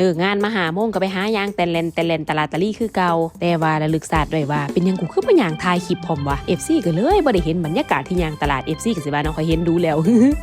เลิกงานมาหาโมงก็ไปหายางแต่เลนแต่เลนตลาดตะลี่คือเก่าแต่ว่าระลึกศาสตร์ด้วยว่า เป็นยังกูคือมาย่างทายคลิปพร้อมวะ FC ก็เลยบ่ได้เห็นบรรยากาศที่ยางตลาด FC ก็สิว่าน้องเขาเห็นดูแล้ว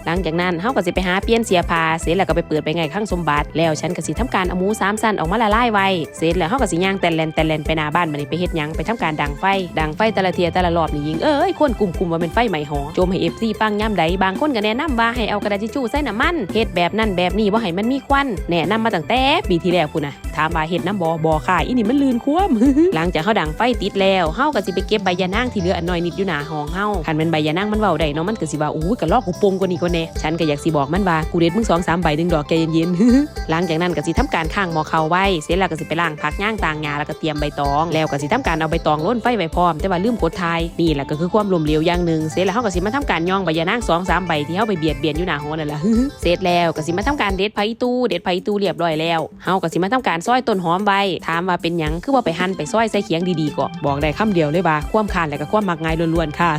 หลังจากนั้นเฮาก็สิไปหาเปลี่ยนเสียผ้าเสร็จแล้วก็ไปเปิดไปไงข้างสมบัติแล้วฉันก็สิทำการเอาหมูสามสั้นออกมาละลายไว้เสร็จแล้วเฮาก็สิย่างแต่เลนแต่เลนไปหน้าบ้านบันี้ไปเฮ็ดหยังไปทำการดังไฟ ดังไฟแต่ละเทียแต่ละรอบนี่ยิงเอ้ยคนกลุ่มๆว่าเป็นไฟไหม้หอโจมให้ FC ฟังย่ำใดบางคนก็แนะนำว่าให้เอากระดาษทิชชู่ใส่น้ำมันเฮ็ดแบบนั้นแบบนี้บ่ให้มันมีควันแนะนำมาตั้งแต่ปีที่แล้วพุ่นะ ถามว่าเฮ็ดน้ำบ่บ่ค่ะอีนี่มันลื่นคว่ำหลังจากเฮาดังไฟติดแล้วเฮาก็สิไปเก็บใบยะนางที่เหลืออันน้อยนิดอยู่หนาห้องเฮาคันแม่นใบยะนางมันเว้าได้เนาะมันก็สิว่าอู้ก็ลอกกูปงกว่านี้กว่าแน่ฉันก็อยากสิบอกมันว่ากูเด็ดมึงสองสามใบดึงดอกแกเย็นๆหลังจากนั้นก็สิทำการข้างหมอเขาไว้เสร็จแล้วก็สิไปล้างผักย่างต่างงาแล้วก็เตรียมใบตอง แล้วก็สิทำการเอาใบตองล้นไฟไว้พร้อมแต่ว่าลืมกดทายนี่แหละก็คือความลมเหลวอย่างหนึ่งเสร็จแล้วเฮาก็สิมาทำการย่องใบยะนางสองสามใบที่เฮาไปเบียดเบียนอยู่หนาห้องนั่นแหละเสร็จแล้วก็สิมาทำการเด็ดไผ่ตู้เด็ดไผ่ตู้เรียบร้อยแล้วเฮาก็สิมาทำการซอยต้นหอมใบถามว่าเป็นหยังคือว่าไปหั่นไปซอยใส่เคียงดีๆก็บอกได้คำเดียวเลยว่าความคานและก็ความมักง่ายล้วนๆค่ะ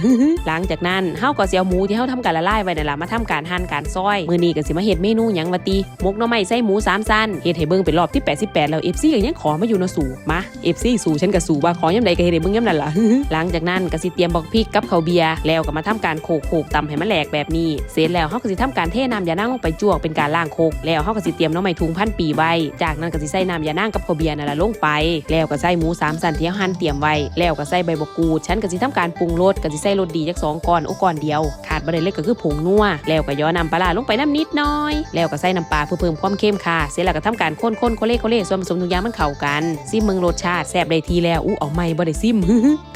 หลังจากนั้นเฮาก็เสิเอาหมูที่เฮาทำการละลายไว้นั่นล่ะมาทำการหั่นการซอยมื้อนี้ก็สิมาเฮ็ดเมนูหยังวะติมกหน่อไม้ใส่หมูสามสั้นเฮ็ดให้เบิ่งเป็นรอบที่ 88 แล้ว FC ก็ยังขอมาอยู่นะสู่มา FC สู่ฉันก็สู่ว่าขอยามใดก็เฮ็ดให้เบิ่งยามนั้นล่ะหลังจากนั้นก็สิเตรียมบักพริกกับข้าวเบียร์แล้วก็มาทำการโขกโขกๆตำให้มันแหลกแบบนี้เสร็จแล้วเฮาก็สิทำการเทน้ำยานางลงไปจ้วกเป็นการล้างโคกแล้วเฮาก็สิเตรียมหน้ำไม้ทุงพันปีไว้จากนั้นก็สิใส่น้ำยานางกับข้าวเบียร์นั่นล่ะลงไป แล้วก็ใส่หมูสามสันที่เฮาหั่นเตรียมไว้ แล้วก็ใส่ใบบกูดฉันก็สิทำการปรุงรสก็สิใส่รสดีจักสองก้อนโอ้ก้อนเดียว บ่ได้เลยก็คือผงนัว แล้วก็ย้อนน้ำปลาร้าลงไปน้ำนิดน้อย แล้วก็ใส่น้ำปลาเพื่อเพิ่มความเข้มค่ะ เสร็จแล้วก็ทำการคนๆโคเล่โคเล่ส่วนผสมทุกอย่างมันเข้ากันซิมเมืองรสชาติแซ่บได้ทีแล้วอู้เอาไม่บ่ได้ซิม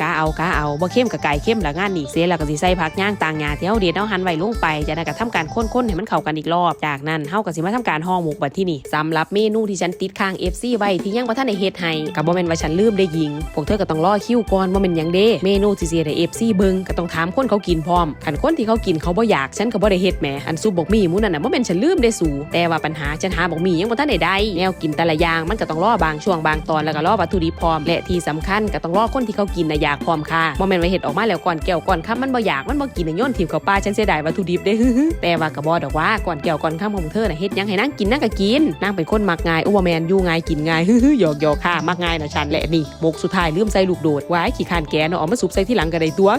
กาเอากาเอาบ่เข้มกับไก่เข้มละงานนี่เสร็จแล้วก็สิใส่ผักย่างต่างงาที่เฮาเด็ดเฮาหั่นไว้ลงไปจากนั้นก็ทำการคนๆให้มันเข้ากันอีกรอบ จากนั้นเฮาก็สิมาทำการห่อหมกบัดที่นี่สำหรับเมนูที่ฉันติดค้าง FC ไว้ที่ยังบ่ทันได้เฮ็ดให้ก็บ่แม่นว่าฉันลืมได้ยิงพวกเธอก็ต้องรอคิวก่อนว่าแม่นหยังเด้ เมนูที่สิให้ FC เบิ่งก็ต้องถามคนเขากินพร้อมคันคนที่เขากินเขาบ่อยากฉันก็บ่ได้เฮ็ดแหมอันซุปบกมีมูนั่นน่ะบ่แม่นฉันลืมได้สูแต่ว่าปัญหาฉันหาบกมียังบ่ทันได้ได้แนวกินแต่ละอย่างมันก็ต้องรอบางช่วงบางตอนแล้วก็รอวัตถุดิบพร้อมและที่สำคัญก็ต้องรอคนที่เขากินน่ะอยากพร้อมค่ะบ่แม่นว่าเฮ็ดออกมาแล้วก่อนแก้วก่อนค่ำมันบ่อยากมันบ่กินน่ะโยนถิ่มเข้าป่าฉันเสียดายวัตถุดิบเด้ฮึแต่ว่าก็บ่ดอกว่าก่อนแก้วก่อนค่ำของเธอน่ะเฮ็ดยังให้นางกินนางก็กินนางเป็นคนมักง่ายโอุบแมนอยู่ง่ายกินง่ายหยอกหยอกค่ะมักง่ายน่ะฉันแหละนี่หมกสุดท้ายลืมใส่ลูกโดดไว้ขี้คานแกเนาะเอามาสุบใส่ที่หลังก็ได้ตัว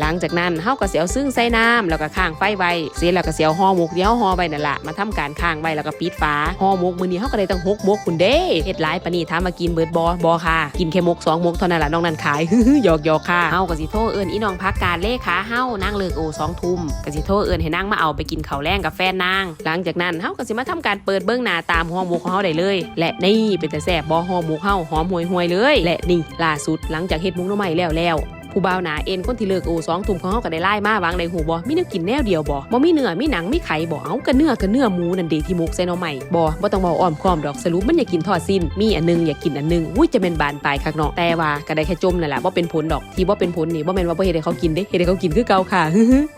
หลังจากนั้นเฮาก็สิเอาซึ่งใส่น้ำแล้วก็ข้างไฟไว้เสร็จแล้วก็เสิเอาห่อหมกที่เฮาห่อไว้นั่นละมาทำการข้างไว้แล้วก็ปิดฝาห่อหมกมื้อนี้เฮาก็ได้ตั้งหกหมกคุณเด้เฮ็ดหลายปานนี้ถามมากินเบิดบ่บ่ค่ะกินแค่หมกสองหมกเท่านั้นล่ะน้องนั่นขายหยอกหยอกค่ะเฮาก็สิโทรเอิ้นอีน้องพักการเลขาเฮานางเลิกโอสองทุ่มก็สิโทรเอิ้นให้นางมาเอาไปกินข้าวแรงกับแฟนนางหลังจากนั้นเฮาก็สิมาทำการเปิดเบื้องหน้าตามห่อหมกของเฮาได้เลย และนี่เป็นแต่แซ่บบ่ห่อหมกเฮาหอมห่วยๆเลย และนี่ล่าสุดหลังจากเฮ็ดหมุกหน่อไม้แล้วแล้ว ผู้บ่าวหนาเอ็นคนที่เลิกโอสองทุ่มของเฮาก็ได้ไล่มาวางในหูบ่มีแนวกินแนวเดียวบ่บ่มีเนื้อมีหนังมีไข่บ่เอาก็เนื้อก็เนื้อหมูนั่นเดที่หมกใส่หน่อไม้บ่บ่ต้องเว้าอ้อมค้อมดอกสรุปมันอยากกินทอดสิ้นมีอันนึงอยากกินอันนึงอุ้ยจะเป็นบานปลายคักเนาะแต่ว่าก็ได้แค่จมนั่นแหละบ่เป็นผลดอกที่บ่เป็นผลนี่บ่แม่นว่าบ่เฮ็ดให้เขากินเด้เฮ็ดให้เขากินคือเก่าค่ะ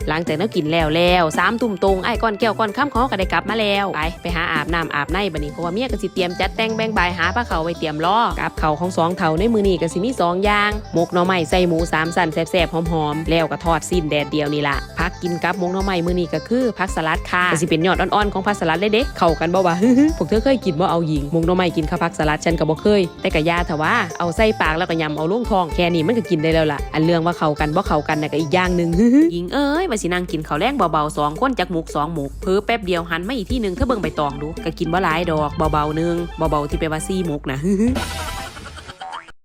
หลังจากนั้นกินแล้วแล้วสามทุ่มตรงไอ้ก้อนแก้วก้อนข้ามของเขาก็ได้กลับมาแล้วไปไปหาอาบน้ำอาบในบัดนี้เพราะว่าเมียก็สิเตรียมจัดแต่งแบ่งบายหาผ้าเขาไว้เตรียมล้อกับเขาของสองเถาในมือนี้ก็สิมีสองอย่างหมกหน่อไม้ใส่หมูสามสันแซ่บๆหอมๆแล้วก็ทอดสิ้นแดดเดียวนี่ล่ะพักกินกับมกน่อไม้มือนี้ก็คือพักสลัดค่ะก็สิเป็นยอดอ่อนๆของพักสลัดเลยเด้เข้ากันบ่วะพวกเธอเคยกินบ่เอาหญิงมกน่อไม้กินข้าวพักสลัดฉันก็บ่เคย แต่ก็ยาถอะว่าเอาใส่ปากแล้วก็ยำเอาลงทองแค่นี้มันก็กินได้แล้วล่ะอันเรื่องว่าเข้ากันบ่เข้ากันน่ะก็อีกอย่างหนึงหญิงเอ้ยว่าสินั่งกินข้าวแรงเบาๆสองคนจากหมุกสองหมุกเพิ่แป๊บเดียวหันมาอีกที่หนึ่งเธอเบิ่งใบตองดูก็กินบ่หลายดอกเบาๆหนึงเบาๆที่ไปว่าซี่หมุกนะ